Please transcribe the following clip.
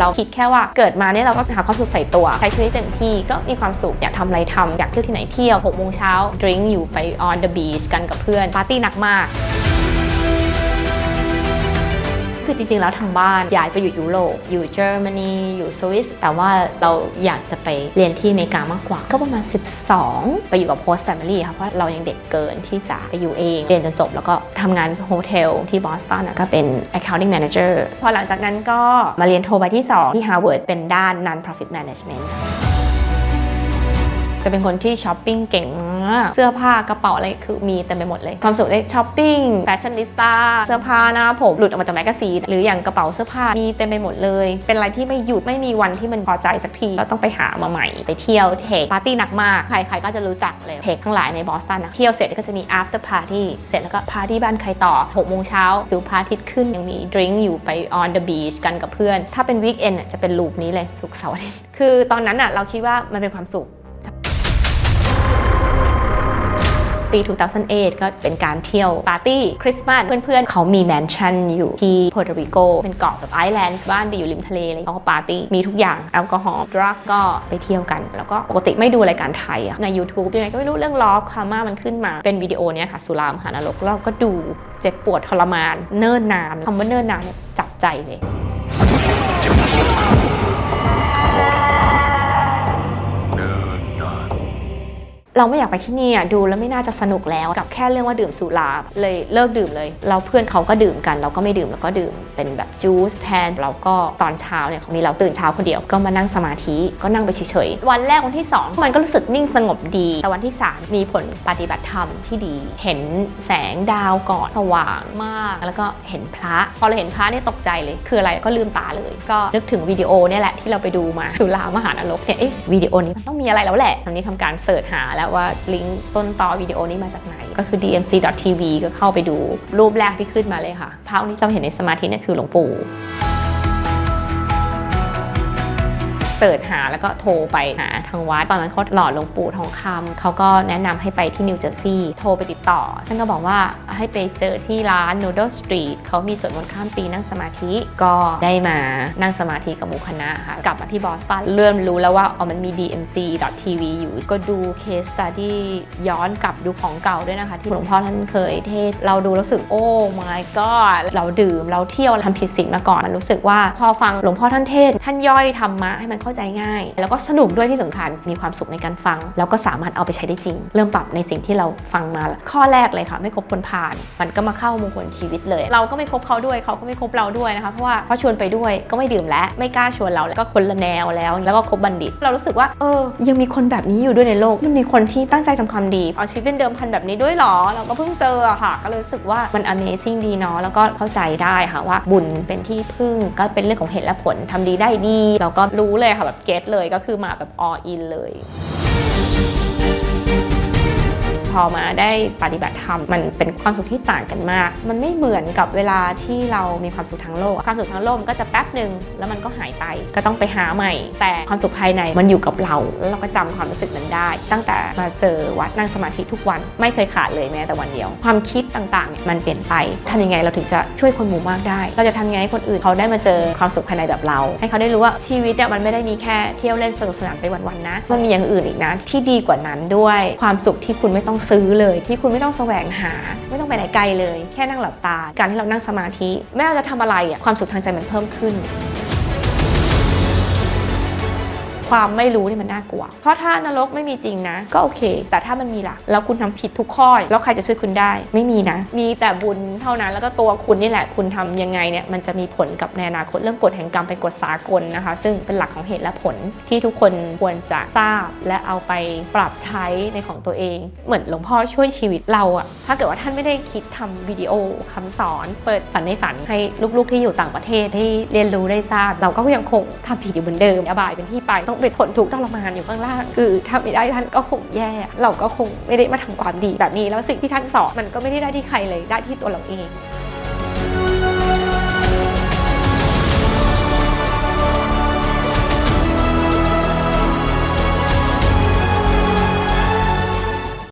เราคิดแค่ว่าเกิดมาเนี่ยเราก็หาความสุขใส่ตัว ใช้ชีวิตเต็มที่ก็มีความสุข อยากทำอะไรทำอยากเที่ยวที่ไหนเที่ยว6โมงเช้าดริงอยู่ไป on the beach กันกับเพื่อนปาร์ตี้หนักมาก คือจริงๆ แล้วทางบ้านย้ายไปอยู่ยุโรปอยู่เยอรมนีอยู่สวิสแต่ว่าเราอยากจะไปเรียนที่อเมริกามากกว่า ก็ประมาณ 12 ไปอยู่กับ host family ค่ะเพราะเรายังเด็กเกินที่จะไปอยู่เอง เรียนจนจบ แล้วก็ทำงานโฮเทลที่บอสตันก็เป็น accounting manager พอหลังจากนั้นก็มาเรียนโทใบที่ 2 ที่ Harvard เป็นด้าน non profit management จะเป็นคนที่ช้อปปิ้งเก่งมาก เสื้อผ้ากระเป๋าอะไรคือมีเต็มไปหมดเลย ความสุขได้ช้อปปิ้งแฟชั่นนิสต้าเสื้อผ้าหน้าผมหลุดออกมาจากแมกกาซีนหรืออย่างกระเป๋าเสื้อผ้ามีเต็มไปหมดเลย เป็นอะไรที่ไม่หยุดไม่มีวันที่มันพอใจสักทีเราต้องไปหามาใหม่ไปเที่ยวเทคปาร์ตี้หนักมากใครๆก็จะรู้จักเลยเทคทั้งหลายในบอสตันนะเที่ยวเสร็จก็จะมี after party เสร็จแล้วก็ปาร์ตี้บ้านใครต่อ6โมงเช้าดูพระอาทิตย์ขึ้นยังมีดริงอยู่ไป on the beach กันกับเพื่อน ถ้าเป็นวีคเอนจะเป็นลูปนี้เลยสุกเสาร์อาทิตย์คือตอนนั้นอะเราคิดว่ามันเป็นความสุข ปี 2008 ก็เป็นการเที่ยวปาร์ตี้คริสต์มาสเพื่อนๆ เขามีแมนชั่นอยู่ที่โปรตุริโก เป็นเกาะแบบไอแลนด์บ้านดีอยู่ริมทะเลเลยเขาก็ปาร์ตี้มีทุกอย่างแอลกอฮอล์ดรักก็ไปเที่ยวกัน แล้วก็ปกติไม่ดูรายการไทยอะใน YouTube ยังไงก็ไม่รู้เรื่องล้อคาม่ามันขึ้นมาเป็นวิดีโอเนี้ยค่ะสุรามหานรกเราก็ดูเจ็บปวดทรมาน เนิ่นนานคำว่าเนิ่นนานเนี่ยจับใจเลย เราไม่อยากไปที่นี่อะดูแล้วไม่น่าจะสนุกแล้วกับแค่เรื่องว่าดื่มสุราเลยเลิกดื่มเลยเราเพื่อนเขาก็ดื่มกัน เราก็ไม่ดื่มเราก็ดื่มเป็นแบบจูสแทนเราก็ตอนเช้าเนี่ยมีเราตื่นเช้าคนเดียวก็มานั่งสมาธิก็นั่งไปเฉยๆวันแรกวันที่ 2 มันก็รู้สึกนิ่งสงบดี แต่วันที่ 3 มีผลปฏิบัติธรรมที่ดี เห็นแสงดาวก่อนสว่างมากแล้วก็เห็นพระ พอเราเห็นพระเนี่ยตกใจเลย คืออะไรก็ลืมตาเลย ก็นึกถึงวิดีโอเนี่ยแหละที่เราไปดูมาสุรามหานรกเนี่ยเอ๊ะวิดีโอนี้มันต้องมีอะไรแล้วแหละตอนนี้ทำการเสิร์ชหาแล้วว่าลิงก์ต้นตอวิดีโอนี้มาจากไหน ก็คือ dmc.tv ก็เข้าไปดูรูปแรกที่ขึ้นมาเลยค่ะภาพนี้เราเห็นในสมาธิเนี่ยคือหลวงปู่ เสิร์ชหาแล้วก็โทรไปหาทางวัด ตอนนั้นเขาหล่อหลวงปู่ทองคำเขาก็แนะนำให้ไปที่นิวเจอร์ซีย์โทรไปติดต่อฉันก็บอกว่าให้ไปเจอที่ร้าน Noodle Street เขามีสวดมนต์ข้ามปีนั่งสมาธิก็ได้มานั่งสมาธิกับหมู่คณะค่ะกลับมาที่บอสตันเริ่มรู้แล้วว่าอ๋อมันมี dmc.tv อยู่ ก็ดู case study ย้อนกลับดูของเก่าด้วยนะคะ ที่หลวงพ่อท่านเคยเทศเราดูรู้สึกโอ้ my god เราดื่มเราเที่ยวทำผิดศีลมาก่อนมันรู้สึกว่าพอฟังหลวงพ่อท่านเทศ ท่านย่อยธรรมะให้มันเข้าใจง่าย แล้วก็สนุกด้วยที่สำคัญมีความสุขในการฟัง แล้วก็สามารถเอาไปใช้ได้จริง เริ่มปรับในสิ่งที่เราฟังมา ข้อแรกเลยค่ะ ไม่คบคนผ่าน มันก็มาเข้ามงคลชีวิตเลย เราก็ไม่คบเขาด้วยเขาก็ไม่คบเราด้วยนะคะเพราะว่าพอชวนไปด้วยก็ไม่ดื่มแล้วไม่กล้าชวนเราแล้วก็คนละแนวแล้ว แล้วก็คบบัณฑิต เรารู้สึกว่าเออ ยังมีคนแบบนี้อยู่ด้วยในโลกมันมีคนที่ตั้งใจทำความดีเอาชีวิตเป็นเดิมพันแบบนี้ด้วยหรอ เราก็เพิ่งเจอค่ะ ก็เลยรู้สึกว่ามัน Amazing ดีเนาะแล้วก็เข้าใจได้ค่ะว่าบุญเป็นที่พึ่งก็เป็นเรื่องของเหตุและผลทำดีได้ดี เราก็รู้เลยค่ะแบบเก็ตเลยก็คือมาแบบ all in เลย อมาได้ปฏิบัติธรรมมันเป็นความสุขที่ต่างกันมาก มันไม่เหมือนกับเวลาที่เรามีความสุขทางโลก ความสุขทางโลกมันก็จะแป๊บหนึ่งแล้วมันก็หายไป ก็ต้องไปหาใหม่ แต่ความสุขภายในมันอยู่กับเรา แล้วเราก็จำความรู้สึกนั้นได้ ตั้งแต่มาเจอวัดนั่งสมาธิทุกวันไม่เคยขาดเลยแม้แต่วันเดียว ความคิดต่างๆเนี่ยมันเปลี่ยนไปทำยังไงเราถึงจะช่วยคนหมู่มากได้ เราจะทำยังไงให้คนอื่นเขาได้มาเจอความสุขภายในแบบเรา ให้เขาได้รู้ว่าชีวิตเนี่ยมันไม่ได้มีแค่เที่ยวเล่นสนุกสนานไปวันๆนะ มันมีอย่างอื่นอีกนะที่ดีกว่านั้นด้วยความสุขที่คุณไม่ต้องซื้อเลยที่คุณไม่ต้องแสวงหา ไม่ต้องไปไหนไกลเลย แค่นั่งหลับตา การที่เรานั่งสมาธิ ไม่ว่าจะทำอะไรอะความสุขทางใจมันเพิ่มขึ้น ความไม่รู้นี่มันน่ากลัว เพราะถ้านรกไม่มีจริงนะ ก็โอเค แต่ถ้ามันมีล่ะ แล้วคุณทำผิดทุกข้อ แล้วใครจะช่วยคุณได้ ไม่มีนะ มีแต่บุญเท่านั้น แล้วก็ตัวคุณนี่แหละ คุณทำยังไงเนี่ย มันจะมีผลกับในอนาคตเรื่องกฎแห่งกรรมเป็นกฎสากลนะคะ ซึ่งเป็นหลักของเหตุและผลที่ทุกคนควรจะทราบ และเอาไปปรับใช้ในของตัวเอง เหมือนหลวงพ่อช่วยชีวิตเราอะถ้าเกิดว่าท่านไม่ได้คิดทำวิดีโอคำสอน เปิดฝันในฝันให้ลูกๆที่อยู่ต่างประเทศที่เรียนรู้ได้ทราบ เราก็ยังคงทำผิดอยู่เหมือนเดิมอบายเป็นที่ไปต้องเป็นทุกข์ทรมานอยู่ข้างล่าง คือถ้าไม่ได้ท่านก็คงแย่ เราก็คงไม่ได้มาทำความดีแบบนี้ แล้วสิ่งที่ท่านสอนมันก็ไม่ได้ได้ที่ใครเลยได้ที่ตัวเราเอง